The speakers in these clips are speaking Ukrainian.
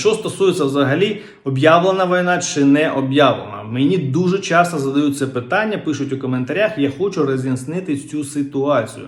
Що стосується взагалі об'явлена війна чи не об'явлена, мені дуже часто задають це питання, пишуть у коментарях. Я хочу роз'яснити цю ситуацію.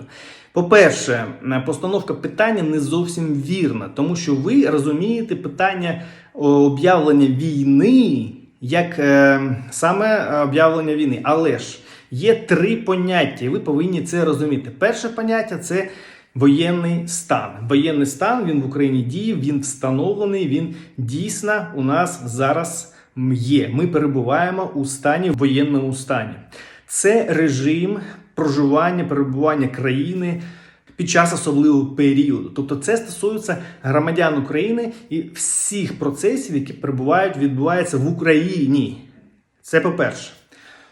По-перше, постановка питання не зовсім вірна, тому що ви розумієте питання об'явлення війни як е, саме об'явлення війни. Але ж є три поняття, і ви повинні це розуміти. Перше поняття це воєнний стан. Воєнний стан він в Україні діє, він встановлений, він дійсно у нас зараз є. Ми перебуваємо у стані воєнному стані. Це режим проживання, перебування країни. Під час особливого періоду, тобто це стосується громадян України і всіх процесів, які перебувають, відбуваються в Україні. Це по-перше.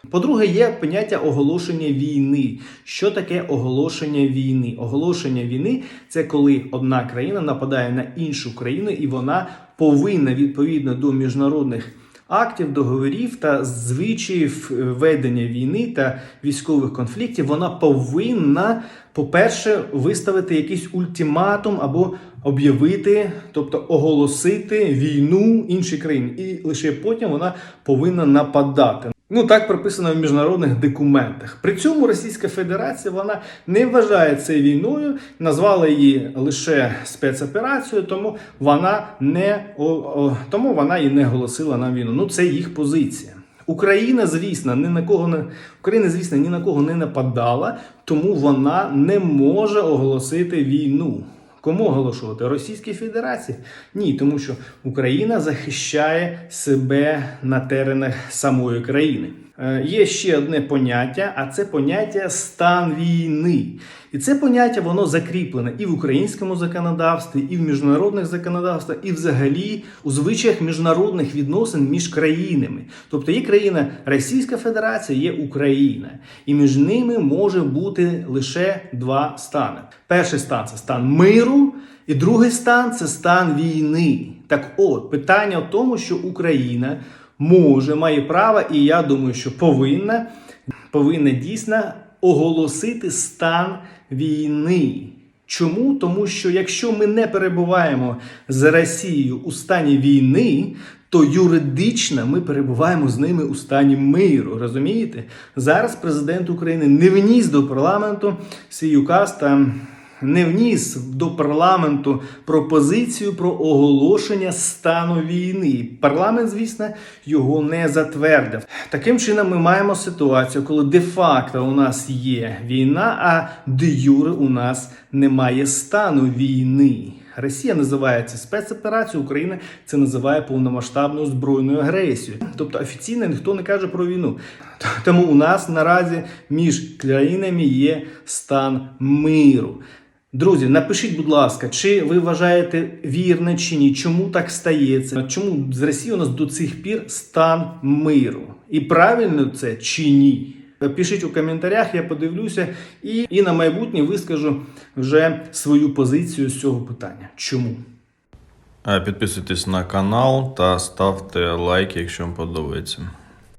По-друге, є поняття оголошення війни. Що таке оголошення війни? Оголошення війни це коли одна країна нападає на іншу країну, і вона повинна відповідно до міжнародних актів, договорів та звичаїв ведення війни та військових конфліктів. Вона повинна, по-перше, виставити якийсь ультиматум або об'явити, тобто оголосити війну іншій країні, і лише потім вона повинна нападати. Ну так прописано в міжнародних документах. При цьому Російська Федерація вона не вважає це війною, назвала її лише спецоперацією, тому вона не о, о, тому вона і не оголосила нам війну. Ну це їх позиція. Україна, звісно, ні на кого не Україна, звісно, ні на кого не нападала, тому вона не може оголосити війну. Кому оголошувати? Російській Федерації? Ні, тому що Україна захищає себе на теренах самої країни. Е, є ще одне поняття, а це поняття стан війни. І це поняття воно закріплене і в українському законодавстві, і в міжнародних законодавствах, і взагалі у звичаях міжнародних відносин між країнами. Тобто є країна Російська Федерація, є Україна, і між ними може бути лише два стани. Перший стан це стан миру, і другий стан це стан війни. Так от питання в тому, що Україна може, має право, і я думаю, що повинна, повинна дійсно оголосити стан війни. Чому? Тому що якщо ми не перебуваємо з Росією у стані війни, то юридично ми перебуваємо з ними у стані миру. Розумієте? Зараз президент України не вніс до парламенту свій указ та не вніс до парламенту пропозицію про оголошення стану війни. Парламент, звісно, його не затвердив. Таким чином, ми маємо ситуацію, коли де-факто у нас є війна, а де юре у нас немає стану війни. Росія називає це спецоперацією, Україна це називає повномасштабною збройною агресією. Тобто офіційно ніхто не каже про війну. Тому у нас наразі між країнами є стан миру. Друзі, напишіть, будь ласка, чи ви вважаєте вірне чи ні? Чому так стається? Чому з Росії у нас до цих пір стан миру? І правильно це чи ні? Пишіть у коментарях, я подивлюся і, і на майбутнє вискажу вже свою позицію з цього питання. Чому? Підписуйтесь на канал та ставте лайки, якщо вам подобається.